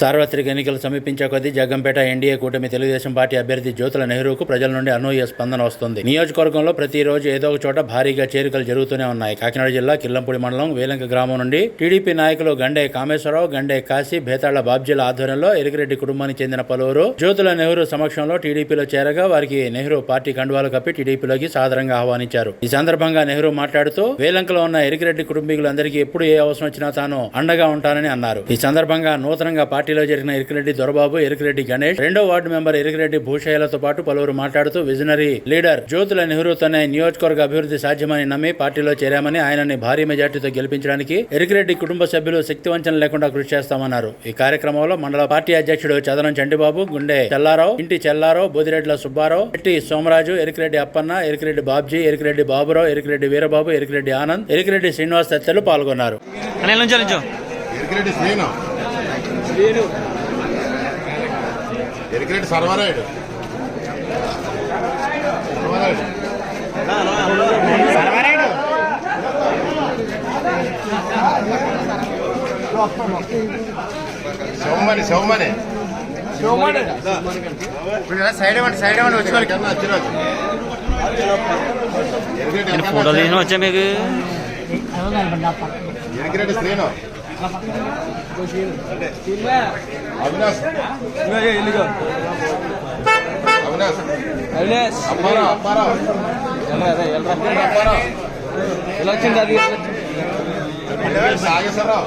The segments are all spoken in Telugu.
సార్వత్రిక ఎన్నికలు సమీపించే కొద్దీ జగ్గంపేట ఎన్డీఏ కూటమి తెలుగుదేశం పార్టీ అభ్యర్థి జ్యోతుల నెహ్రూకు ప్రజల నుండి అనూహ్య స్పందన వస్తుంది. నియోజకవర్గంలో ప్రతిరోజు ఏదో ఒక చోట భారీగా చేరికలు జరుగుతూనే ఉన్నాయి. కాకినాడ జిల్లా కిల్లంపూడి మండలం వేలంక గ్రామం నుండి టీడీపీ నాయకులు గండే కామేశ్వరరావు గండే కాశీ భేతాళ్ళ బాబ్జీల ఆధ్వర్యంలో ఎరిగిరెడ్డి కుటుంబానికి చెందిన పలువురు జ్యోతుల నెహ్రూ సమక్షంలో టీడీపీలో చేరగా వారికి నెహ్రూ పార్టీ కండువాలు కప్పి టీడీపీలోకి సాదరంగా ఆహ్వానించారు. ఈ సందర్భంగా నెహ్రూ మాట్లాడుతూ వేలంకలో ఉన్న ఎరిగిరెడ్డి కుటుంబీకులందరికీ ఎప్పుడు ఏ అవసరం వచ్చినా తాను అండగా ఉంటానని అన్నారు. ఈ సందర్భంగా నూతనంగా పార్టీ పార్టీలో జరిగిన ఎరికిరెడ్డి దొరబాబు ఎరికిరెడ్డి గణేష్ రెండో వార్డు మెంబర్ ఎరికిరెడ్డి భూషయ్యలతో పాటు పలువురు మాట్లాడుతూ విజనరీ లీడర్ జ్యోతుల నెహ్రూతోనే నియోజకవర్గ అభివృద్ధి సాధ్యమని నమ్మి పార్టీలో చేరామని ఆయనని భారీ మెజార్టీతో గెలిపించడానికి ఎరికిరెడ్డి కుటుంబ సభ్యులు శక్తివంచన లేకుండా కృషి చేస్తామన్నారు. ఈ కార్యక్రమంలో మండల పార్టీ అధ్యక్షుడు చదనం చంటిబాబు గుండె చెల్లారావు ఇంటి చెల్లారావు బోదిరెడ్ల సుబ్బారావు ఎట్టి సోమరాజు ఎరికిరెడ్డి అప్పన్న ఎరికిరెడ్డి బాబ్జీ ఎరికిరెడ్డి బాబురావు ఎరికిరెడ్డి వీరబాబు ఎరికిరెడ్డి ఆనంద్ ఎరికిరెడ్డి శ్రీనివాస్ తదితరులు పాల్గొన్నారు. ఎరికిరెడ్డి శ్రీను. ఎరికిరెడ్డి సర్వరాయుడు. సర్వరాయుడు. శివమణి సైడ్ ఇవ్వండి సైడ్ ఇవ్వండి వచ్చి వాళ్ళకి. అన్న వచ్చిరాజు ఎరికిరెడ్డి నేను అప్పన్న ఫోటో తీసిన వచ్చా మీకు ఎరికిరెడ్డి శ్రీను అవినాష్ అవినాష్ అప్పారావు అప్పారావు అప్పారావు నాగేశ్వరరావు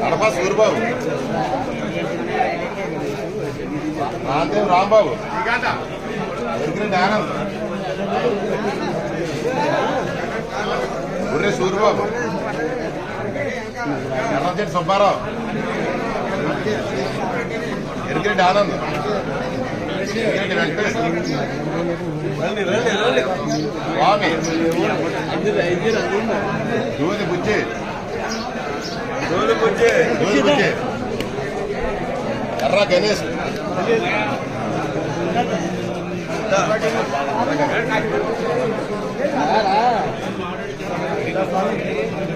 కడప సూరిబాబు రాందేవ్ రాంబాబు. ఆనంద్. గుర్రె సూరిబాబు ఎర్రచెట్టి సుబ్బారావు. ఎరికిరెడ్డి ఆనంద్. ఎరికిరెడ్డి వెంకటేష్. స్వామి. దూది బుజ్జి. దూది బుజ్జి. దూది బుజ్జి. ఎర్ర గణేష్. లైన్